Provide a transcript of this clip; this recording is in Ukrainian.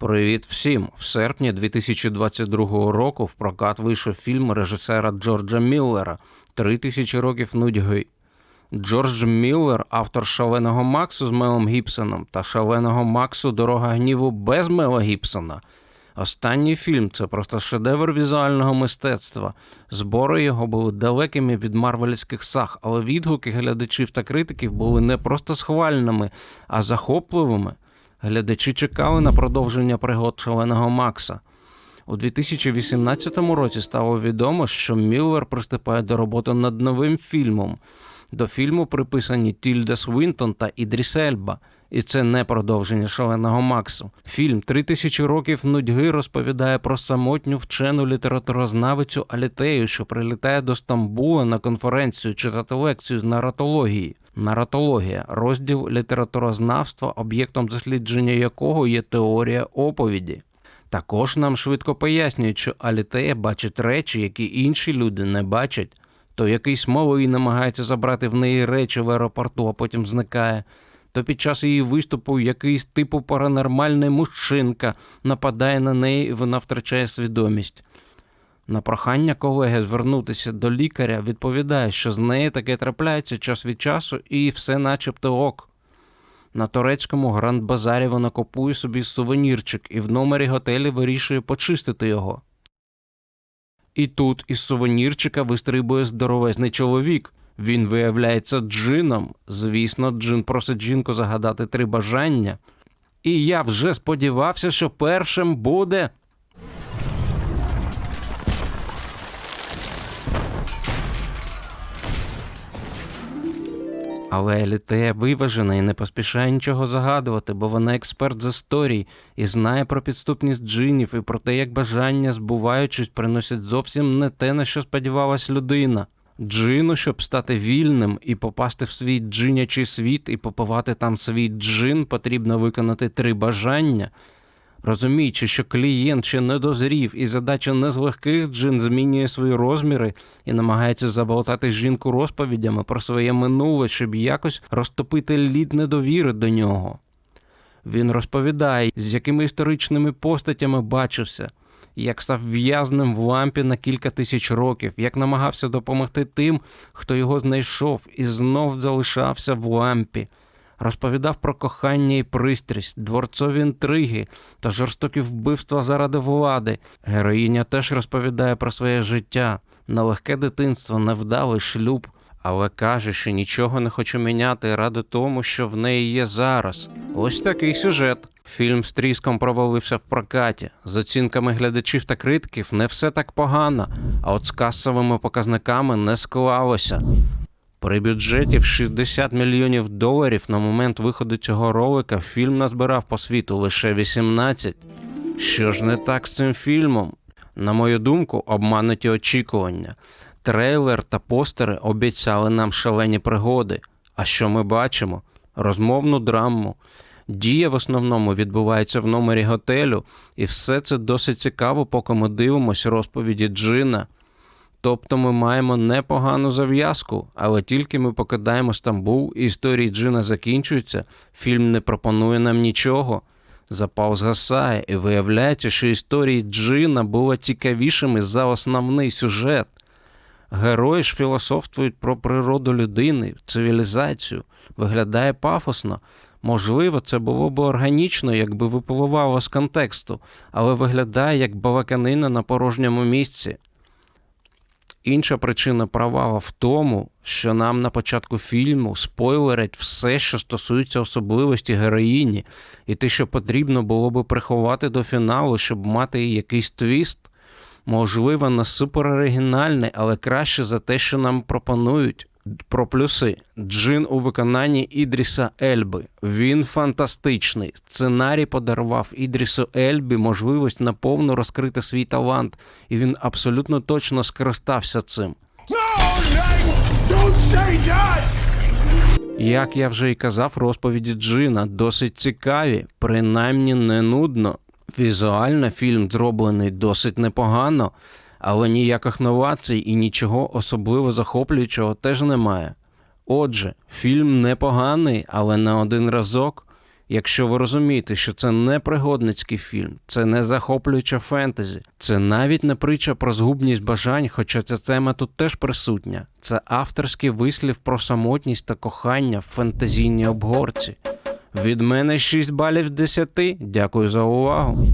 Привіт всім! В серпні 2022 року в прокат вийшов фільм режисера Джорджа Міллера Три тисячі років нудьги. Джордж Міллер, автор шаленого Максу з Мелом Гібсоном та шаленого Максу Дорога гніву без Мела Гібсона. Останній фільм це просто шедевр візуального мистецтва. Збори його були далекими від марвельських саг, але відгуки глядачів та критиків були не просто схвальними, а захопливими. Глядачі чекали на продовження пригод шаленого Макса. У 2018 році стало відомо, що Міллер приступає до роботи над новим фільмом. До фільму приписані Тільда Свинтон та Ідріс Ельба. І це не продовження шаленого Максу. Фільм «Три тисячі років нудьги розповідає про самотню вчену літературознавицю Алітею, що прилітає до Стамбула на конференцію читати лекцію з наратології. Наратологія розділ літературознавства, об'єктом дослідження якого є теорія оповіді. Також нам швидко пояснюють, що Алітея бачить речі, які інші люди не бачать. То якийсь малий намагається забрати в неї речі в аеропорту, а потім зникає. То під час її виступу якийсь типу паранормальний мужчинка нападає на неї і вона втрачає свідомість. На прохання колеги звернутися до лікаря відповідає, що з нею таке трапляється час від часу і все начебто ок. На турецькому гранд-базарі вона купує собі сувенірчик і в номері готелі вирішує почистити його. І тут із сувенірчика вистрибує здоровезний чоловік. Він виявляється джином. Звісно, джин просить жінку загадати три бажання. І я вже сподівався, що першим буде. Але Елітея виважена і не поспішає нічого загадувати, бо вона експерт з історій і знає про підступність джинів і про те, як бажання, збуваючись, приносять зовсім не те, на що сподівалась людина. Джину, щоб стати вільним і попасти в свій джинячий світ і попивати там свій джин, потрібно виконати три бажання. Розуміючи, що клієнт ще не дозрів, і задача не з легких джин змінює свої розміри і намагається заболтати жінку розповідями про своє минуле, щоб якось розтопити лід недовіри до нього. Він розповідає, з якими історичними постатями бачився, як став в'язним в лампі на кілька тисяч років, як намагався допомогти тим, хто його знайшов, і знов залишався в лампі. Розповідав про кохання і пристрість, дворцові інтриги та жорстокі вбивства заради влади. Героїня теж розповідає про своє життя, нелегке дитинство, невдалий шлюб, але каже, що нічого не хоче міняти ради тому, що в неї є зараз. Ось такий сюжет. Фільм з тріском провалився в прокаті. З оцінками глядачів та критиків не все так погано, а от з касовими показниками не склалося. При бюджеті в 60 мільйонів доларів на момент виходу цього ролика фільм назбирав по світу лише 18. Що ж не так з цим фільмом? На мою думку, обмануті очікування. Трейлер та постери обіцяли нам шалені пригоди. А що ми бачимо? Розмовну драму. Дія в основному відбувається в номері готелю, і все це досить цікаво, поки ми дивимося розповіді Джина. Тобто ми маємо непогану зав'язку, але тільки ми покидаємо Стамбул і історії Джина закінчуються, фільм не пропонує нам нічого. Запал згасає, і виявляється, що історії Джина були цікавішими за основний сюжет. Герої ж філософствують про природу людини, цивілізацію, виглядає пафосно. Можливо, це було б органічно, якби випливало з контексту, але виглядає як балаканина на порожньому місці. Інша причина провала в тому, що нам на початку фільму спойлерять все, що стосується особливості героїні, і те, що потрібно було би приховати до фіналу, щоб мати якийсь твіст, можливо, не супер оригінальний, але краще за те, що нам пропонують. Про плюси. Джин у виконанні Ідріса Ельби. Він фантастичний. Сценарій подарував Ідрісу Ельбі можливість наповну розкрити свій талант, і він абсолютно точно скористався цим. Як я вже й казав, розповіді Джина досить цікаві, принаймні не нудно. Візуально фільм зроблений досить непогано, але ніяких новацій і нічого особливо захоплюючого теж немає. Отже, фільм непоганий, але на один разок. Якщо ви розумієте, що це не пригодницький фільм, це не захоплююча фентезі, це навіть не притча про згубність бажань, хоча ця тема тут теж присутня. Це авторський вислів про самотність та кохання в фентезійній обгорці. Від мене 6 балів з 10. Дякую за увагу.